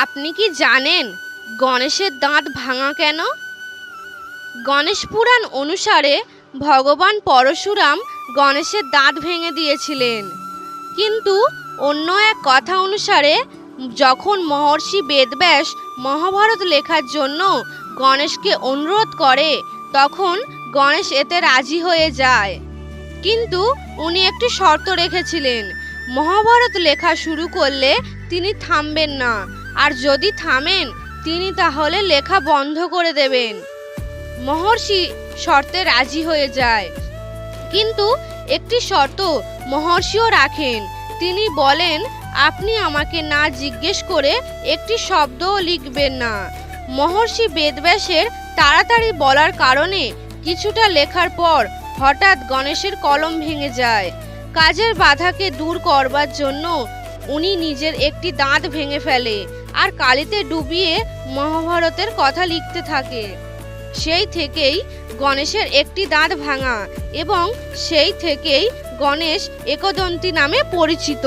আপনি কি জানেন গণেশের দাঁত ভাঙা কেন? গণেশ পুরাণ অনুসারে ভগবান পরশুরাম গণেশের দাঁত ভেঙে দিয়েছিলেন। কিন্তু অন্য এক কথা অনুসারে, যখন মহর্ষি বেদব্যাস মহাভারত লেখার জন্য গণেশকে অনুরোধ করে, তখন গণেশ এতে রাজি হয়ে যায়। কিন্তু উনি একটি শর্ত রেখেছিলেন, মহাভারত লেখা শুরু করলে তিনি থামবেন না। আর যদি থামেন, তিনি তাহলে লেখা বন্ধ করে দেবেন। মহর্ষি শর্তে রাজি হয়ে যায়। কিন্তু একটি শর্ত মহর্ষিও রাখেন। তিনি বলেন, আপনি আমাকে না জিজ্ঞেস করে একটি শব্দও লিখবেন না। মহর্ষি বেদব্যাসের তাড়াতাড়ি বলার কারণে কিছুটা লেখার পর হঠাৎ গণেশের কলম ভেঙে যায়। কাজের বাধাকে দূর করবার জন্য উনি নিজের একটি দাঁত ভেঙে ফেলে। আর কালিতে ডুবিয়ে মহাভারতের কথা লিখতে থাকে। সেই থেকেই গণেশের একটি দাঁত ভাঙা এবং সেই থেকেই গণেশ একদন্তী নামে পরিচিত।